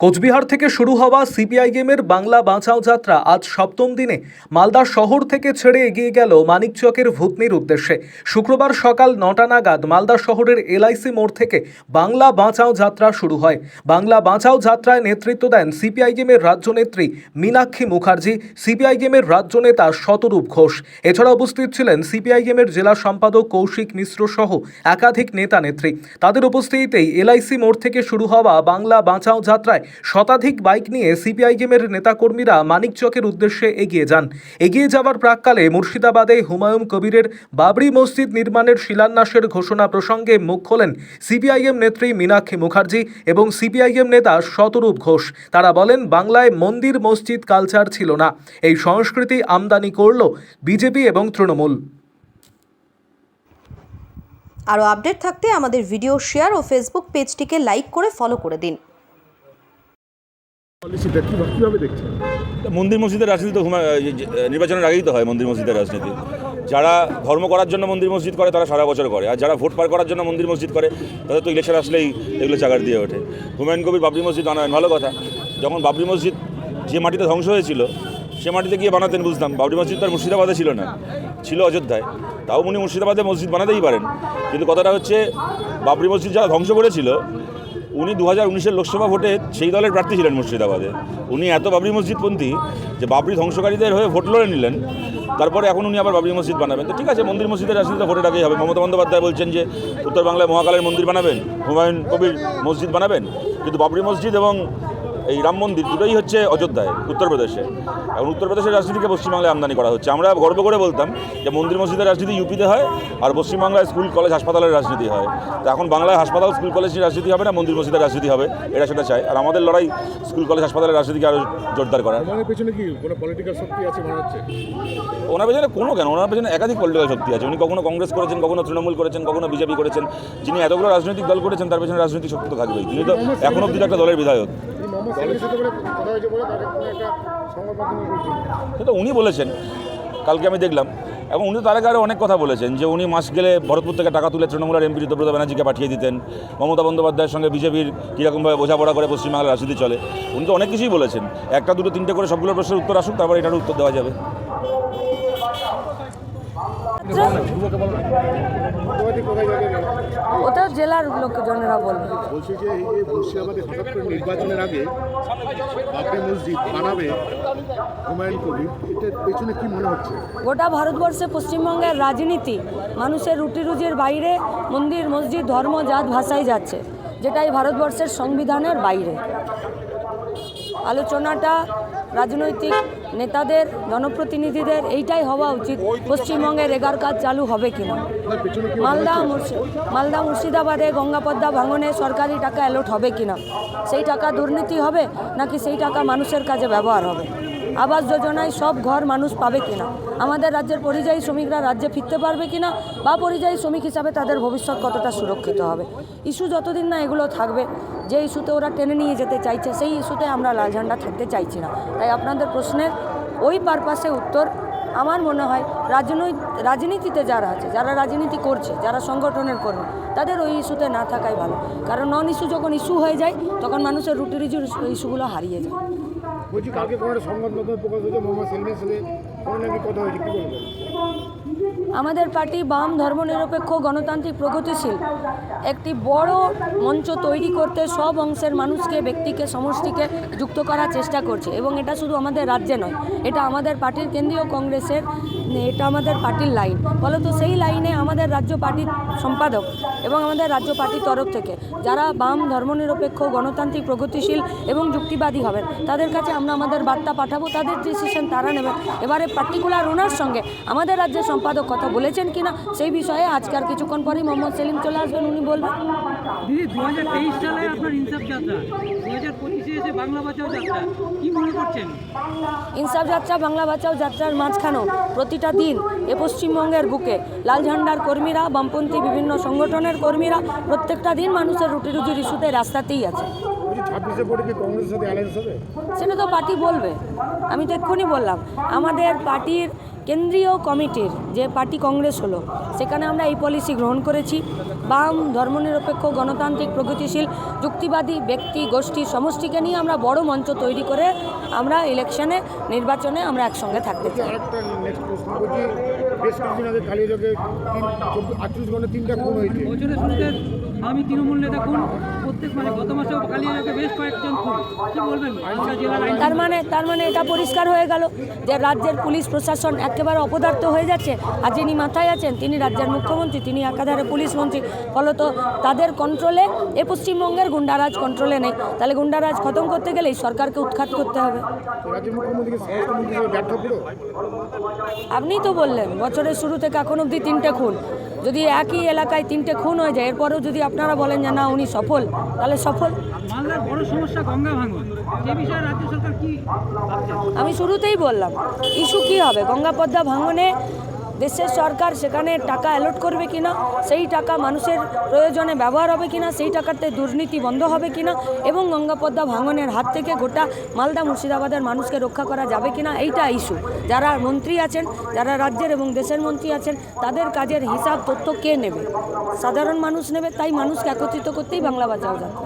কোচবিহার থেকে শুরু হওয়া সিপিআইএমের বাংলা বাঁচাও যাত্রা আজ সপ্তম দিনে মালদা শহর থেকে ছেড়ে এগিয়ে গেল মানিকচকের ভূতনির উদ্দেশ্যে। শুক্রবার সকাল নটা নাগাদ মালদা শহরের এলআইসি মোড় থেকে বাংলা বাঁচাও যাত্রা শুরু হয়। বাংলা বাঁচাও যাত্রায় নেতৃত্ব দেন সিপিআইএমের রাজ্য নেত্রী মীনাক্ষী মুখার্জি। সিপিআইএমের রাজ্য নেতা শতরূপ ঘোষ। এছাড়া উপস্থিত ছিলেন সিপিআইএমের জেলা সম্পাদক কৌশিক মিশ্র সহ একাধিক নেতা নেত্রী তাদের উপস্থিতিতেই এলআইসি মোড় থেকে শুরু হওয়া বাংলা বাঁচাও যাত্রায় শতাধিক বাইক নিয়ে সিপিআইএমের নেতাকর্মীরা মানিকচকের উদ্দেশ্যে এগিয়ে যান। এগিয়ে যাওয়ার প্রাককালে মুর্শিদাবাদে হুমায়ুন কবিরের বাবরি মসজিদ নির্মাণের শিলান্যাসের ঘোষণা প্রসঙ্গে মুখ খোলেন সিপিআইএম নেত্রী মীনাক্ষী মুখার্জি এবং সিপিআইএম নেতা শতরূপ ঘোষ। তারা বলেন, বাংলায় মন্দির মসজিদ কালচার ছিল না। এই সংস্কৃতি আমদানি করল বিজেপি এবং তৃণমূল। আরও আপডেট থাকতে আমাদের ভিডিও শেয়ার ও ফেসবুক পেজটিকে লাইক করে ফলো করে দিন। মন্দির মসজিদের রাজনীতি তো নির্বাচনের আগেই তো হয় মন্দির মসজিদের রাজনীতি। যারা ধর্ম করার জন্য মন্দির মসজিদ করে, তারা সারা বছর করে। আর যারা ভোট পার করার জন্য মন্দির মসজিদ করে, তাদের তো ইলেকশন আসলেই এগুলো চাগার দিয়ে ওঠে। হুমায়ুন কবির বাবরি মসজিদ বানাবেন ভালো কথা। যখন বাবরি মসজিদ যে মাটিতে ধ্বংস হয়েছিল, সে মাটিতে গিয়ে বানাতেন বুঝতাম। বাবরি মসজিদ তো আর মুর্শিদাবাদে ছিল না, ছিল অযোধ্যায়। তাও উনি মুর্শিদাবাদে মসজিদ বানাতেই পারেন। কিন্তু কথাটা হচ্ছে, বাবরি মসজিদ যারা ধ্বংস করেছিল উনি দু হাজার উনিশের লোকসভা ভোটে সেই দলের প্রার্থী ছিলেন মুর্শিদাবাদে। উনি এত বাবরি মসজিদপন্থী যে বাবরি ধ্বংসকারীদের হয়ে ভোট লড়ে নিলেন। তারপরে এখন উনি আবার বাবরি মসজিদ বানাবেন। তো ঠিক আছে, মন্দির মসজিদের রাজনীতি তো ডাকেই হবে। মমতা বন্দ্যোপাধ্যায় বলছেন যে, উত্তর বাংলায় মহাকালের মন্দির বানাবেন, হুমায়ুন কবির মসজিদ বানাবেন। কিন্তু বাবরি মসজিদ এবং এই রাম মন্দির দুটোই হচ্ছে অযোধ্যায় উত্তরপ্রদেশে এখন উত্তরপ্রদেশের রাজনীতিকে পশ্চিমবাংলায় আমদানি করা হচ্ছে। আমরা গর্ব করে বলতাম যে মন্দির মসজিদের রাজনীতি ইউপিতে হয় আর পশ্চিমবাংলায় স্কুল কলেজ হাসপাতালের রাজনীতি হয়। তো এখন বাংলায় হাসপাতাল স্কুল কলেজের রাজনীতি হবে না মন্দির মসজিদের রাজনীতি হবে এটা সেটা চাই। আর আমাদের লড়াই স্কুল কলেজ হাসপাতালের রাজনীতিকে আরও জোরদার করা পেছনে কি কোনো পলিটিক্যাল শক্তি আছে মনে হচ্ছে? ওনার পেছনে কোনো কেন? ওনার পেছনে একাধিক পলিটিক্যাল শক্তি আছে। উনি কখনো কংগ্রেস করেছেন কখনো তৃণমূল করেছেন কখনো বিজেপি করেছেন। যিনি এতগুলো রাজনৈতিক দল করেছেন তার পেছনে রাজনৈতিক শক্তি তো থাকবেই। তিনি তো এখন অব্দি একটা দলের বিধায়ক। সেটা উনি বলেছেন কালকে আমি দেখলাম। এবং উনি তার আগে আরও অনেক কথা বলেছেন যে উনি মাস গেলে ভরতপুর থেকে টাকা তুলে তৃণমূলের এমপি ঋতুব্রত ব্যানার্জিকে পাঠিয়ে দিতেন। মমতা বন্দ্যোপাধ্যায়ের সঙ্গে বিজেপির কীরকমভাবে বোঝাপড়া করে পশ্চিমবাংলার রাজনীতি চলে। উনি তো অনেক কিছুই বলেছেন। একটা দুটো তিনটে করে সবগুলো প্রশ্নের উত্তর আসুক তারপর এটার উত্তর দেওয়া যাবে। ওটা জেলার লোকজনেরা বলবে। বলছি যে এই মুর্শিদাবাদে হঠাৎ করে নির্বাচনের আগে বাবরি মসজিদ বানাবে হুমায়ুন কবির এটার পেছনে কি মনে হচ্ছে? গোটা ভারতবর্ষে পশ্চিমবঙ্গের রাজনীতি মানুষের রুটি রুজির বাইরে মন্দির মসজিদ ধর্ম জাত ভাষায় যাচ্ছে যেটাই ভারতবর্ষের সংবিধানের বাইরে। আলোচনাটা রাজনৈতিক নেতাদের, জনপ্রতিনিধিদের, এইটাই হওয়া উচিত, পশ্চিমবঙ্গের রেগার কাজ চালু হবে কিনা। মালদা মালদা মুর্শিদাবাদে গঙ্গাপদ্মা ভাঙনে সরকারি টাকা অ্যালোট হবে কিনা? সেই টাকা দুর্নীতি হবে, নাকি সেই টাকা মানুষের কাজে ব্যবহার হবে? আবাস যোজনায় সব ঘর মানুষ পাবে কিনা? আমাদের রাজ্যের পরিযায়ী শ্রমিকরা রাজ্যে ফিরতে পারবে কিনা? বা পরিযায়ী শ্রমিক হিসাবে তাদের ভবিষ্যৎ কতটা সুরক্ষিত হবে? ইস্যু যতদিন না এগুলো থাকবে, যে ইস্যুতে ওরা টেনে নিয়ে যেতে চাইছে, সেই ইস্যুতে আমরা লাল ঝান্ডা থাকতে চাইছি না। তাই আপনাদের প্রশ্নের ওই পারপাসে উত্তর আমার মনে হয় রাজনৈতিক রাজনীতিতে যারা আছে, যারা রাজনীতি করছে, যারা সংগঠনের কর্মী, তাদের ওই ইস্যুতে না থাকাই ভালো। কারণ নন ইস্যু যখন ইস্যু হয়ে যায়, তখন মানুষের রুটি ইস্যুগুলো হারিয়ে যায়। বলছি, কালকে কোনো একটা সংবাদ মাধ্যমে প্রকাশ হয়েছে মোহাম্মদ সেলিমের সাথে কোনো নাকি কথা হয়েছে, কী বলবেন? আমাদের পার্টি বাম ধর্মনিরপেক্ষ গণতান্ত্রিক প্রগতিশীল। একটি বড় মঞ্চ তৈরি করতে সব অংশের মানুষকে, ব্যক্তিকে, সমষ্টিকে যুক্ত করার চেষ্টা করছে এবং এটা শুধু আমাদের রাজ্যে নয়, এটা আমাদের পার্টির কেন্দ্রীয় কংগ্রেসের, এটা আমাদের পার্টির লাইন। ফলত সেই লাইনে আমাদের রাজ্য পার্টির সম্পাদক এবং আমাদের রাজ্য পার্টির তরফ থেকে যারা বাম ধর্মনিরপেক্ষ, গণতান্ত্রিক, প্রগতিশীল এবং যুক্তিবাদী হবেন, তাদের কাছে আমরা আমাদের বার্তা পাঠাবো, তাদের ডিসিশন তারা নেবেন এবারে পার্টিকুলার ওনার সঙ্গে আমাদের রাজ্যের সম্পাদক কথা বলেছেন কিনা সেই বিষয়ে আজকার কিছুক্ষণ পরেই মোহাম্মদ সেলিম চলে আসবেন উনি বলবেন। দিদি দু হাজার তেইশ সালে আপনার ইনসাফ যাত্রা দু হাজার পঁচিশে এসে বাংলা বাঁচাও যাত্রা কি মনে করছেন? ইনসাফ যাত্রা বাংলা বাঁচাও যাত্রার মাঝখানেও প্রতিটা দিন এ পশ্চিমবঙ্গের বুকে লাল ঝান্ডার কর্মীরা বামপন্থী বিভিন্ন সংগঠনের কর্মীরা প্রত্যেকটা দিন মানুষের রুটি রুজির ইস্যুতে রাস্তাতেই আছে। ছাব্বিশে পরে কি কংগ্রেসের সাথে অ্যালায়েন্স হবে? সেটা তো পার্টি বলবে। আমি তো এক্ষুনি বললাম আমাদের পার্টির কেন্দ্রীয় কমিটির যে পার্টি কংগ্রেস হলো সেখানে আমরা এই পলিসি গ্রহণ করেছি। বাম ধর্মনিরপেক্ষ গণতান্ত্রিক প্রগতিশীল যুক্তিবাদী ব্যক্তি গোষ্ঠী সমষ্টিকে নিয়ে আমরা বড় মঞ্চ তৈরি করে আমরা ইলেকশনে নির্বাচনে আমরা একসঙ্গে থাকতে চাই। বেশ কিছুদিন আগে আটচল্লিশ ঘণ্টা তিনটা খুন হয়েছে। আমি তৃণমূল নেতা খুন। প্রত্যেক মানে গত মাসেও কালিয়াকে বেশ কয়েকজন খুন। কি বলবেন? তার মানে তার মানে এটা পরিষ্কার হয়ে গেল যে রাজ্যের পুলিশ প্রশাসন একেবারে অপদার্থ হয়ে যাচ্ছে আর যিনি মাথায় আছেন তিনি রাজ্যের মুখ্যমন্ত্রী তিনি একাধারে পুলিশ মন্ত্রী। ফলত তাদের কন্ট্রোলে এ পশ্চিমবঙ্গের গুন্ডারাজ কন্ট্রোলে নেই। তাহলে গুন্ডারাজ খতম করতে গেলেই সরকারকে উৎখাত করতে হবে। আপনিই তো বললেন বছরের শুরু থেকে এখন অবধি তিনটে খুন। যদি একই এলাকায় তিনটে খুন হয়ে যায় এরপরেও যদি আপনারা বলেন যে না উনি সফল তাহলে সফল। বড় সমস্যা গঙ্গা ভাঙন। বিষয়ে রাজ্য সরকার কি আমি শুরুতেই বললাম ইস্যু কি হবে? গঙ্গা পদ্মা ভাঙনে দেশের সরকার সেখানে টাকা অ্যালট করবে কিনা, সেই টাকা মানুষের প্রয়োজনে ব্যবহার হবে কিনা, সেই টাকাতে দুর্নীতি বন্ধ হবে কিনা এবং গঙ্গাপদ্মা ভাঙনের হাত থেকে গোটা মালদা মুর্শিদাবাদের মানুষকে রক্ষা করা যাবে কিনা, এইটা ইস্যু যারা মন্ত্রী আছেন, যারা রাজ্যের এবং দেশের মন্ত্রী আছেন, তাদের কাজের হিসাব, তথ্য কে নেবে? সাধারণ মানুষ নেবে, তাই মানুষকে একত্রিত করতেই বাংলা বাঁচাও যাত্রা